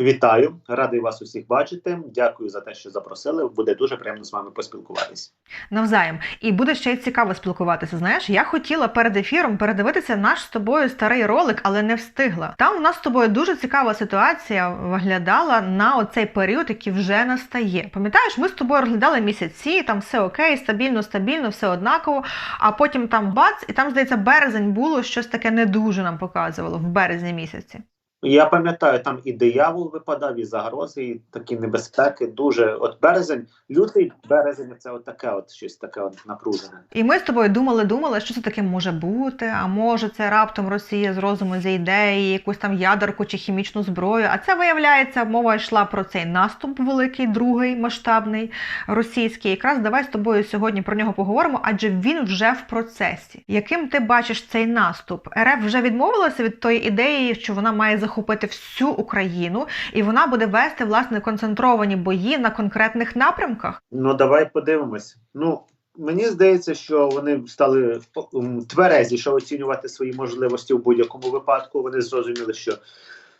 Вітаю, радий вас усіх бачити. Дякую за те, що запросили. Буде дуже приємно з вами поспілкуватись. Навзаєм. І буде ще й цікаво спілкуватися. Знаєш, я хотіла перед ефіром передивитися наш з тобою старий ролик, але не встигла. Там у нас з тобою дуже цікава ситуація виглядала на оцей період, який вже настає. Пам'ятаєш, ми з тобою розглядали місяці, там все окей, стабільно, стабільно, все однаково. А потім там бац, і там, здається, березень було щось таке не дуже нам показувало в березні місяці. Я пам'ятаю, там і диявол випадав, і загрози, і такі небезпеки. Дуже от березень, лютий березень це от таке, от щось таке от напружене. І ми з тобою думали, думали, що це таке може бути. А може, це раптом Росія з розуму зійде і якусь там ядерку чи хімічну зброю. А це виявляється, мова йшла про цей наступ великий, другий масштабний російський. Якраз давай з тобою сьогодні про нього поговоримо, адже він вже в процесі. Яким ти бачиш цей наступ? РФ вже відмовилася від тої ідеї, що вона має захопити всю Україну, і вона буде вести власне концентровані бої на конкретних напрямках. Ну давай подивимось. Ну мені здається, що вони стали м, тверезіше оцінювати свої можливості в будь-якому випадку. Вони зрозуміли, що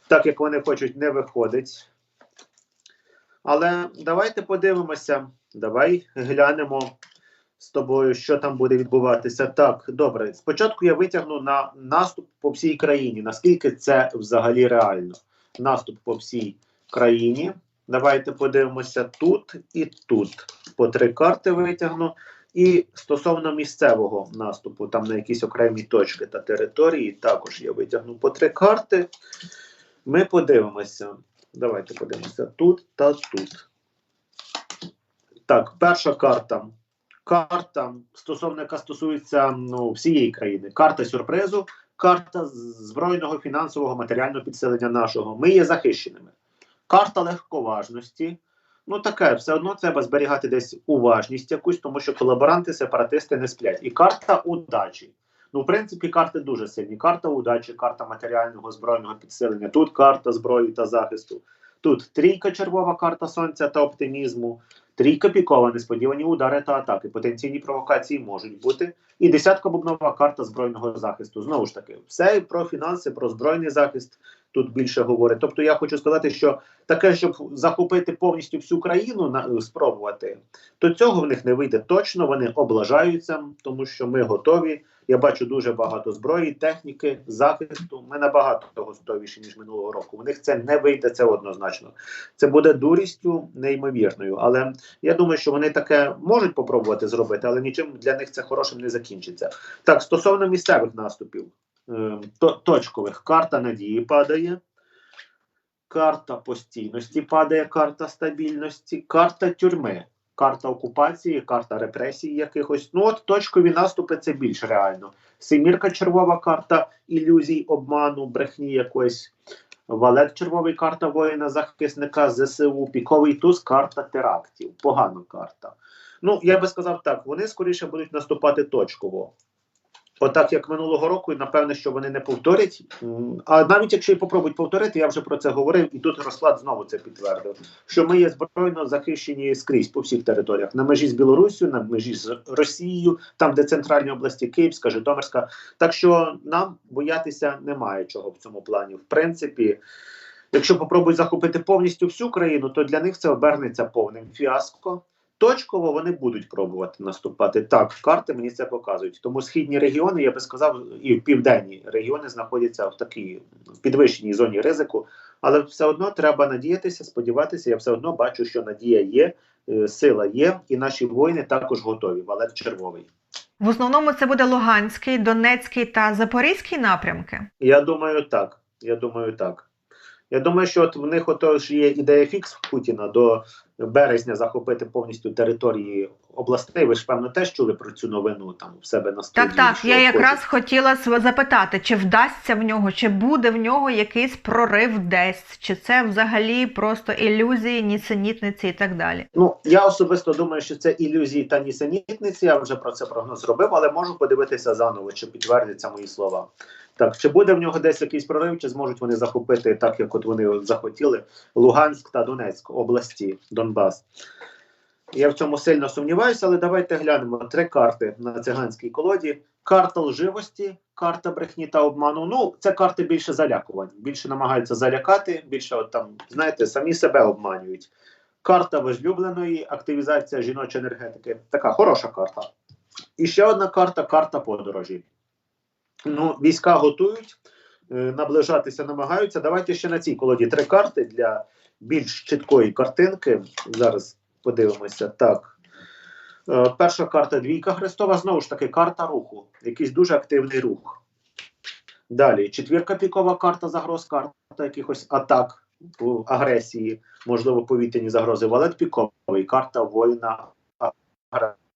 так як вони хочуть, не виходить. Але давайте подивимося. Давай глянемо з тобою, що там буде відбуватися. Так, добре. Спочатку я витягну на наступ по всій країні. Наскільки це взагалі реально? Наступ по всій країні. Давайте подивимося тут і тут. По три карти витягну. І стосовно місцевого наступу, там на якісь окремі точки та території, також я витягну по три карти. Ми подивимося. Давайте подивимося тут та тут. Так, перша карта. Карта, стосовно яка стосується ну, всієї країни. Карта сюрпризу, карта збройного фінансового матеріального підсилення нашого. Ми є захищеними. Карта легковажності. Ну, таке, все одно треба зберігати десь уважність якусь, тому що колаборанти, сепаратисти не сплять. І карта удачі. Ну, в принципі, карти дуже сильні. Карта удачі, карта матеріального збройного підсилення. Тут карта зброї та захисту. Тут трійка червова карта сонця та оптимізму. Трійка пікова, несподівані удари та атаки, потенційні провокації можуть бути. І десятка бубнова карта збройного захисту. Знову ж таки, все про фінанси, про збройний захист тут більше говорить. Тобто, я хочу сказати, що таке, щоб захопити повністю всю країну, на спробувати, то цього в них не вийде точно. Вони облажаються, тому що ми готові. Я бачу дуже багато зброї, техніки, захисту. Ми набагато готовіші ніж минулого року. У них це не вийде це однозначно. Це буде дурістю неймовірною. Але я думаю, що вони таке можуть попробувати зробити, але нічим для них це хорошим не закінчиться. Так, стосовно місцевих наступів, е, то, точкових карта надії падає. Карта постійності падає, карта стабільності, карта тюрми, карта окупації, карта репресій якихось. Ну от точкові наступи це більш реально. Семірка червова карта ілюзій, обману, брехні якоїсь. Валет червовий карта воїна захисника ЗСУ, піковий туз карта терактів. Погана карта. Ну, я би сказав так, вони скоріше будуть наступати точково. Отак, як минулого року, і напевне, що вони не повторять. А навіть якщо і попробують повторити, я вже про це говорив, і тут розклад знову це підтвердив. Що ми є збройно захищені скрізь по всіх територіях на межі з Білоруссю, на межі з Росією, там, де центральні області Київська, Житомирська. Так що нам боятися немає чого в цьому плані. В принципі, якщо попробують захопити повністю всю країну, то для них це обернеться повним фіаско. Точково вони будуть пробувати наступати. Так, карти мені це показують. Тому східні регіони, я би сказав, і південні регіони знаходяться в такій підвищеній зоні ризику. Але все одно треба надіятися, сподіватися. Я все одно бачу, що надія є, е, сила є, і наші воїни також готові. Валет червовий. В основному це буде Луганський, Донецький та Запорізький напрямки. Я думаю, так. Я думаю, так. Я думаю, що от в них отож є ідея фікс Путіна до березня захопити повністю території областей. Ви ж певно теж чули про цю новину там в себе на студії. Так, так. Я якраз хочуть. хотіла запитати, чи вдасться в нього, чи буде в нього якийсь прорив десь, чи це взагалі просто ілюзії, нісенітниці і так далі. Ну я особисто думаю, що це ілюзії та нісенітниці. Я вже про це прогноз зробив, але можу подивитися заново, чи підтвердяться мої слова. Так, чи буде в нього десь якийсь прорив, чи зможуть вони захопити так, як от вони захотіли Луганськ та Донецьк області, Донбас. Я в цьому сильно сумніваюся, але давайте глянемо три карти на циганській колоді. Карта лживості, карта брехні та обману. Ну, це карти більше залякувань. Більше намагаються залякати, більше от там, знаєте, самі себе обманюють. Карта возлюбленої, активізація жіночої енергетики. Така хороша карта. І ще одна карта карта подорожі. Ну, війська готують, е, наближатися намагаються. Давайте ще на цій колоді три карти для більш чіткої картинки. Зараз подивимося. Так. Е, Перша карта двійка Христова, знову ж таки, карта руху, якийсь дуже активний рух. Далі, четвірка пікова карта загроз, карта якихось атак, агресії, можливо, повітряні загрози. Валет піковий, карта воїна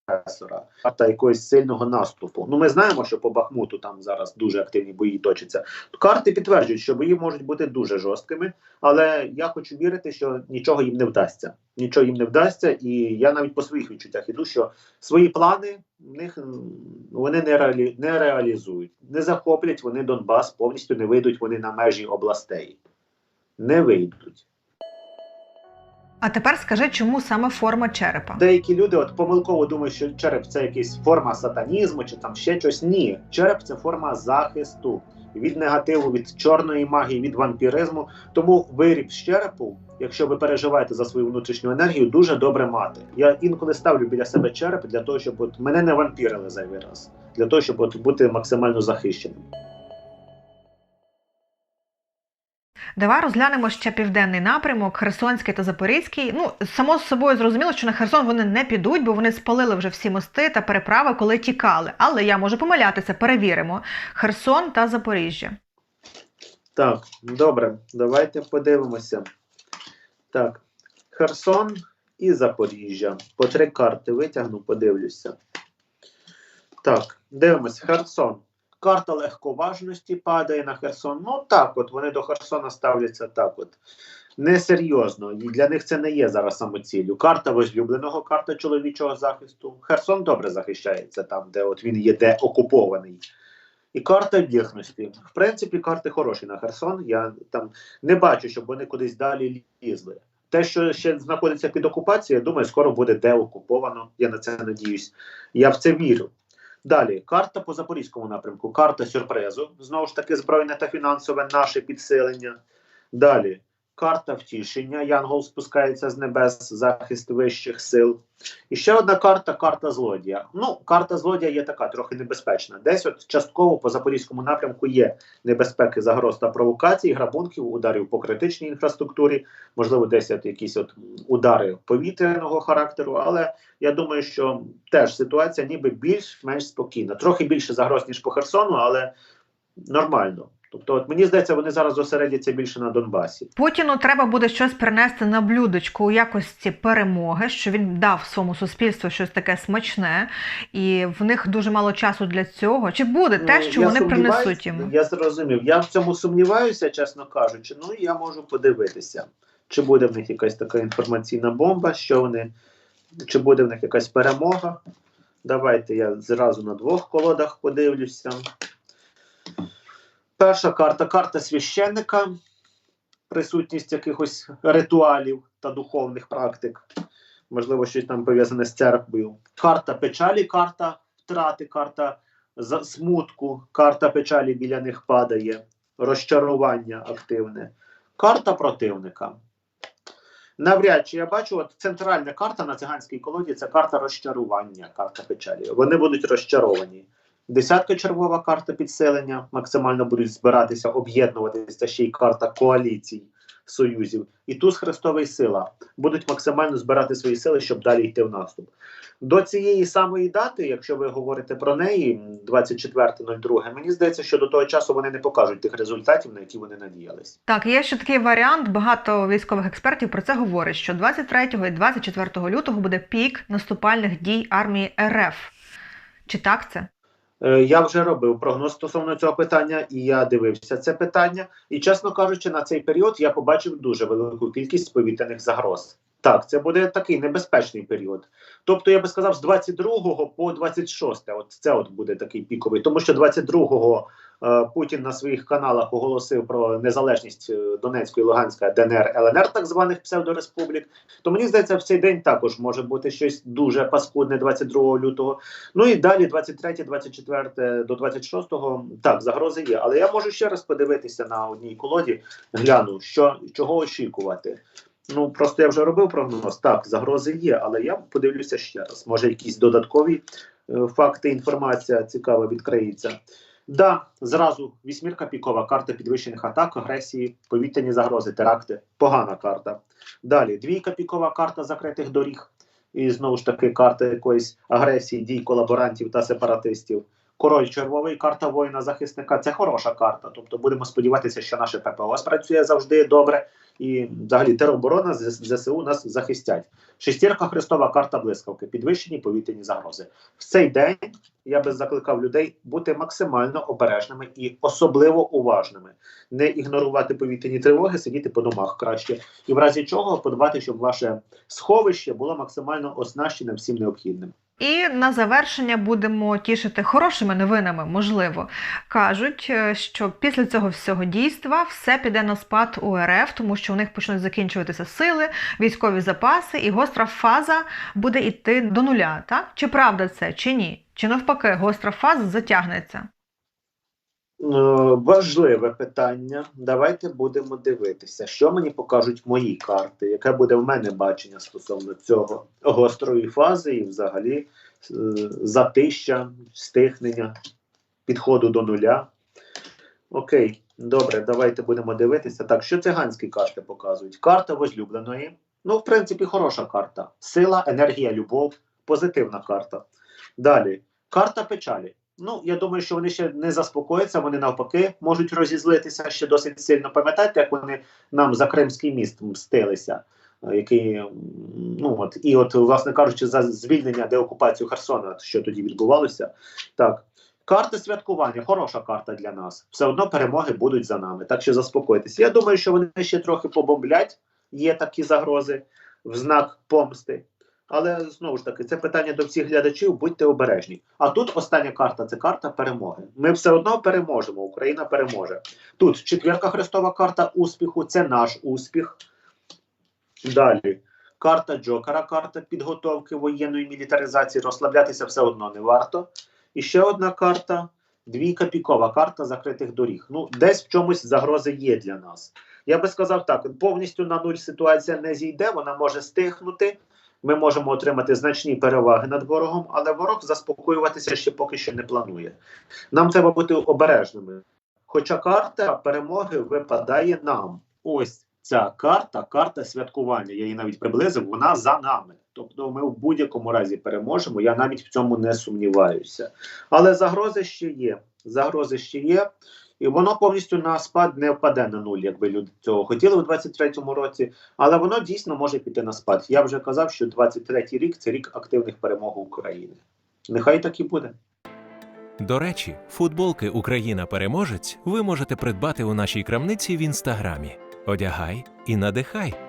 агресора, карта якогось сильного наступу. Ну, ми знаємо, що по Бахмуту там зараз дуже активні бої точаться. Карти підтверджують, що бої можуть бути дуже жорсткими, але я хочу вірити, що нічого їм не вдасться. Нічого їм не вдасться, і я навіть по своїх відчуттях іду, що свої плани в них вони не, реалі, не реалізують, не захоплять вони Донбас, повністю не вийдуть вони на межі областей. Не вийдуть. А тепер скажи, чому саме форма черепа? Деякі люди от помилково думають, що череп це якась форма сатанізму чи там ще щось. Ні, череп це форма захисту від негативу, від чорної магії, від вампіризму. Тому виріб з черепу, якщо ви переживаєте за свою внутрішню енергію, дуже добре мати. Я інколи ставлю біля себе череп для того, щоб от мене не вампірили зайвий раз, для того, щоб от бути максимально захищеним. Давай розглянемо ще південний напрямок, Херсонський та Запорізький. Ну, само з собою зрозуміло, що на Херсон вони не підуть, бо вони спалили вже всі мости та переправи, коли тікали. Але я можу помилятися, перевіримо. Херсон та Запоріжжя. Так, добре, давайте подивимося. Так, Херсон і Запоріжжя. По три карти витягну, подивлюся. Так, дивимося. Херсон. Карта легковажності падає на Херсон. Ну так, от вони до Херсона ставляться так. от. Несерйозно. І для них це не є зараз самоціллю. Карта возлюбленого, карта чоловічого захисту. Херсон добре захищається там, де от він є де окупований. І карта вірності. В принципі, карти хороші на Херсон. Я там не бачу, щоб вони кудись далі лізли. Те, що ще знаходиться під окупацією, я думаю, скоро буде деокуповано. Я на це надіюсь. Я в це вірю. Далі, карта по запорізькому напрямку, карта сюрпризу. Знову ж таки, збройне та фінансове наше підсилення. Далі, карта втішення. Янгол спускається з небес, захист вищих сил. І ще одна карта карта злодія. Ну, карта злодія є така трохи небезпечна. Десь от частково по запорізькому напрямку є небезпеки загроз та провокацій, грабунків, ударів по критичній інфраструктурі, можливо, десь от якісь от удари повітряного характеру. Але я думаю, що теж ситуація ніби більш-менш спокійна. Трохи більше загроз, ніж по Херсону, але нормально. Тобто, от мені здається, вони зараз зосередяться більше на Донбасі. Путіну треба буде щось принести на блюдечку у якості перемоги, що він дав своєму суспільству щось таке смачне, і в них дуже мало часу для цього. Чи буде те, Ну, що я вони принесуть йому? Я зрозумів. Я в цьому сумніваюся, чесно кажучи. Ну я можу подивитися, чи буде в них якась така інформаційна бомба, що вони, чи буде в них якась перемога. Давайте я зразу на двох колодах подивлюся. Перша карта карта священника, присутність якихось ритуалів та духовних практик. Можливо, щось там пов'язане з церквою. Карта печалі, карта втрати, карта смутку, карта печалі біля них падає, розчарування активне. Карта противника. Навряд чи я бачу, от центральна карта на циганській колоді це карта розчарування, карта печалі. Вони будуть розчаровані. Десятка червова карта підсилення, максимально будуть збиратися, об'єднуватися, ще й карта коаліцій, союзів. І туз Христовий сила будуть максимально збирати свої сили, щоб далі йти в наступ. До цієї самої дати, якщо ви говорите про неї, 24.02, мені здається, що до того часу вони не покажуть тих результатів, на які вони надіялись. Так, є ще такий варіант. Багато військових експертів про це говорять, що 23 і 24 лютого буде пік наступальних дій армії РФ. Чи так це? Е, Я вже робив прогноз стосовно цього питання, і я дивився це питання. І чесно кажучи, на цей період я побачив дуже велику кількість повітряних загроз. Так, це буде такий небезпечний період. Тобто, я би сказав, з 22 по 26, от це от буде такий піковий, тому що 22-го е, Путін на своїх каналах оголосив про незалежність е, Донецької, Луганської, ДНР, ЛНР, так званих псевдореспублік. То мені здається, в цей день також може бути щось дуже паскудне 22 лютого. Ну і далі, 23, 24 до 26, так, загрози є. Але я можу ще раз подивитися на одній колоді, гляну, що чого очікувати. Ну просто я вже робив прогноз. Так, загрози є, але я подивлюся ще раз. Може, якісь додаткові е, факти, інформація цікава відкриється. Да, зразу вісьмірка пікова, карта підвищених атак, агресії, повітряні загрози, теракти. Погана карта. Далі двійка пікова карта закритих доріг. І знову ж таки карта якоїсь агресії, дій колаборантів та сепаратистів. Король червовий, карта воїна захисника це хороша карта. Тобто будемо сподіватися, що наше ППО спрацює завжди добре. І взагалі тероборона ЗСУ нас захистять. Шестірка Христова, карта блискавки, підвищені повітряні загрози. В цей день я би закликав людей бути максимально обережними і особливо уважними, не ігнорувати повітряні тривоги, сидіти по домах краще, і в разі чого подбати, щоб ваше сховище було максимально оснащене всім необхідним. І на завершення будемо тішити хорошими новинами, можливо. Кажуть, е, що після цього всього дійства все піде на спад у РФ, тому що у них почнуть закінчуватися сили, військові запаси, і гостра фаза буде йти до нуля. Так? Чи правда це, чи ні? Чи навпаки, гостра фаза затягнеться? Е, Важливе питання. Давайте будемо дивитися, що мені покажуть мої карти, яке буде в мене бачення стосовно цього гострої фази і взагалі е, затища, стихнення, підходу до нуля. Окей, добре, давайте будемо дивитися. Так, що циганські карти показують? Карта возлюбленої. Ну, в принципі, хороша карта. Сила, енергія, любов, позитивна карта. Далі, карта печалі. Ну, я думаю, що вони ще не заспокояться, вони навпаки можуть розізлитися ще досить сильно. Пам'ятаєте, як вони нам за Кримський міст мстилися? е, Який, ну от, і от, власне кажучи, за звільнення деокупацію Херсона, що тоді відбувалося. Так. Карта святкування, хороша карта для нас. Все одно перемоги будуть за нами. Так що заспокойтесь. Я думаю, що вони ще трохи побомблять. Є такі загрози в знак помсти. Але знову ж таки, це питання до всіх глядачів, будьте обережні. А тут остання карта це карта перемоги. Ми все одно переможемо, Україна переможе. Тут четверка хрестова карта успіху це наш успіх. Далі. Карта Джокера, карта підготовки воєнної мілітаризації. Розслаблятися все одно не варто. І ще одна карта двійка пікова, карта закритих доріг. Ну, десь в чомусь загрози є для нас. Я би сказав так: повністю на нуль ситуація не зійде, вона може стихнути. Ми можемо отримати значні переваги над ворогом, але ворог заспокоюватися ще поки що не планує. Нам треба бути обережними. Хоча карта перемоги випадає нам. Ось ця карта, карта святкування. Я її навіть приблизив, вона за нами. Тобто ми в будь-якому разі переможемо. Я навіть в цьому не сумніваюся. Але загрози ще є. Загрози ще є. І воно повністю на спад не впаде на нуль, якби люди цього хотіли у 23-му році. Але воно дійсно може піти на спад. Я вже казав, що 23-й рік це рік активних перемог України. Нехай так і буде. До речі, футболки Україна переможець ви можете придбати у нашій крамниці в інстаграмі. Одягай і надихай.